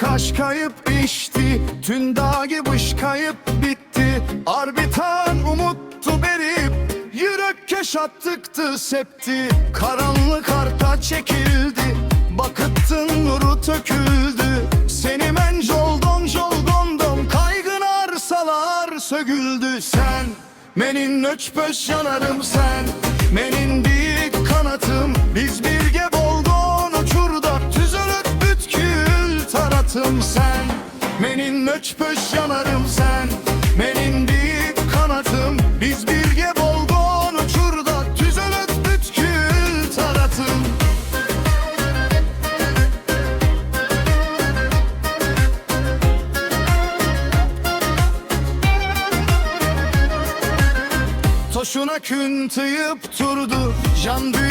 taş kayıp içti. Tün dağ gibi kayıp bitti. Arbitan umuttu berip Yürek keşattıktı septi. Karanlık arta çekildi Bakıttın nuru töküldü. Seni men joldon joldondom Kaygın arsalar sögüldü sen Menin öçpöş yanarım sen. Menin büyük kanatım Biz birge taratım sen Menin öçpöş yanarım sen. Menin büyük kanatım Biz birge boldon uçurda Tüzülüp bütkül taratım. Toşuna kün tıyıp turdu Can büyüye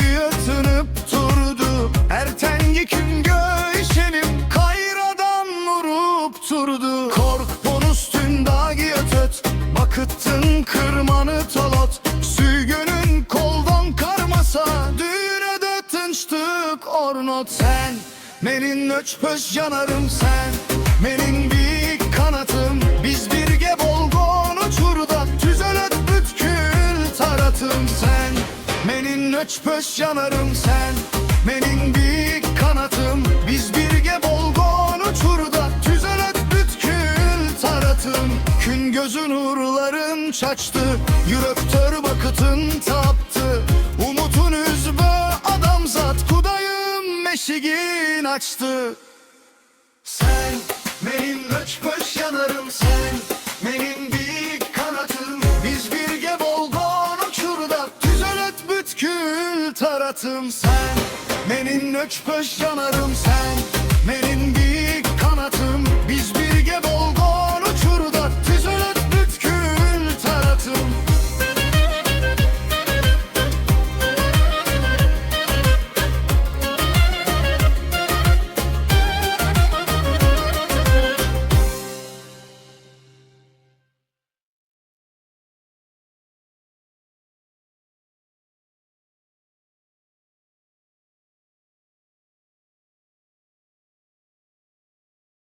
vurup turdu Kork bonus tün dağıya töt Bakıttın kırmanı tolot Sügünün koldan karmasa Düğüne de tınçtık ornot Sen Menin öçpöş yanarım sen Menin büyük kanatım. Biz birge bolgon uçurda Tüzelet bütkül taratım. Sen Menin öçpöş yanarım sen gözün uğurların çaçtı Yürektör bakıtın taptı. Umutun üzbe adamzat Kudayım meşigin açtı. Sen benim öçpöş yanarım sen Benim büyük kanatım. Biz birge bolgon uçurda Düzelet bütkül taratım. Sen Benim öçpöş yanarım sen